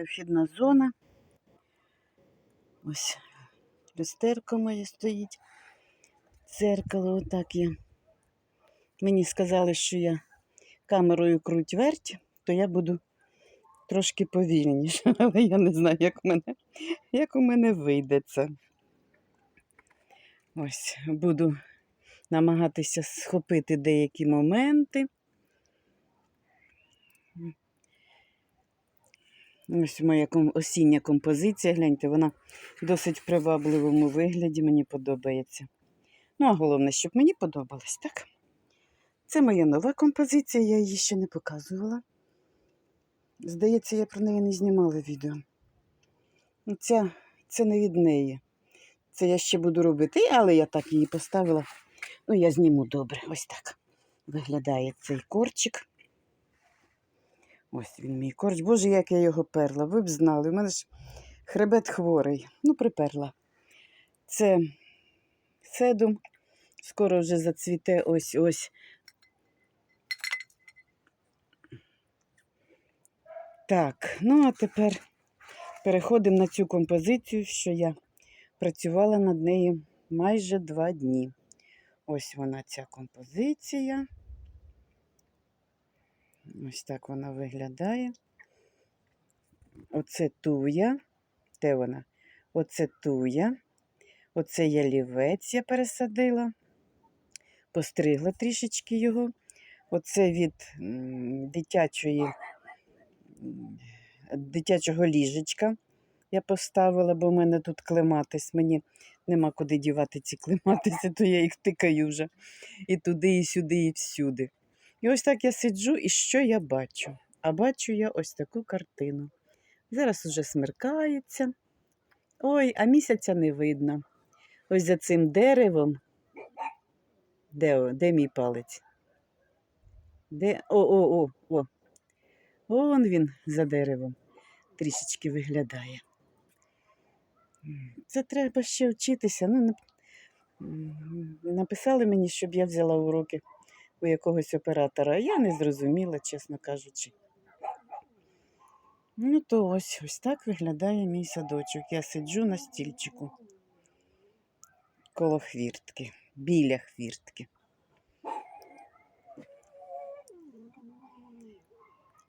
є вхідна зона. Ось люстерко моє стоїть. Дзеркало отак є. Мені сказали, що я камерою круть верть, то я буду трошки повільніше, але я не знаю, як у мене, як у мене вийде це. Ось буду намагатися схопити деякі моменти. Ось моя осіння композиція. Гляньте, вона досить в привабливому вигляді, мені подобається. Ну, а головне, щоб мені подобалось, так? Це моя нова композиція, я її ще не показувала. Здається, я про неї не знімала відео. Ну, Ця, це не від неї. Це я ще буду робити, але я так її поставила. Ну, я зніму добре. Ось так виглядає цей корчик. Ось він мій корч. Боже, як я його перла. Ви б знали. У мене ж хребет хворий. Ну, приперла. Це седум. Скоро вже зацвіте ось ось. Так, ну а тепер переходимо на цю композицію, що я працювала над нею майже два дні. Ось вона ця композиція. Ось так вона виглядає. Оце туя. Де вона? Оце туя. Оце ялівець я пересадила. Постригла трішечки його. Оце від дитячої, дитячого ліжечка я поставила, бо в мене тут клематис. Мені нема куди дівати ці клематиси, то я їх тикаю вже і туди, і сюди, і всюди. І ось так я сиджу, і що я бачу? А бачу я ось таку картину. Зараз уже смеркається. Ой, а місяця не видно. Ось за цим деревом. Де, де мій палець? Де? О, о, о, о. Вон він за деревом. Трішечки виглядає. Це треба ще вчитися. Ну, написали мені, щоб я взяла уроки у якогось оператора. а Я не зрозуміла, чесно кажучи. Ну, то ось ось так виглядає мій садочок. Я сиджу на стільчику коло хвіртки, біля хвіртки.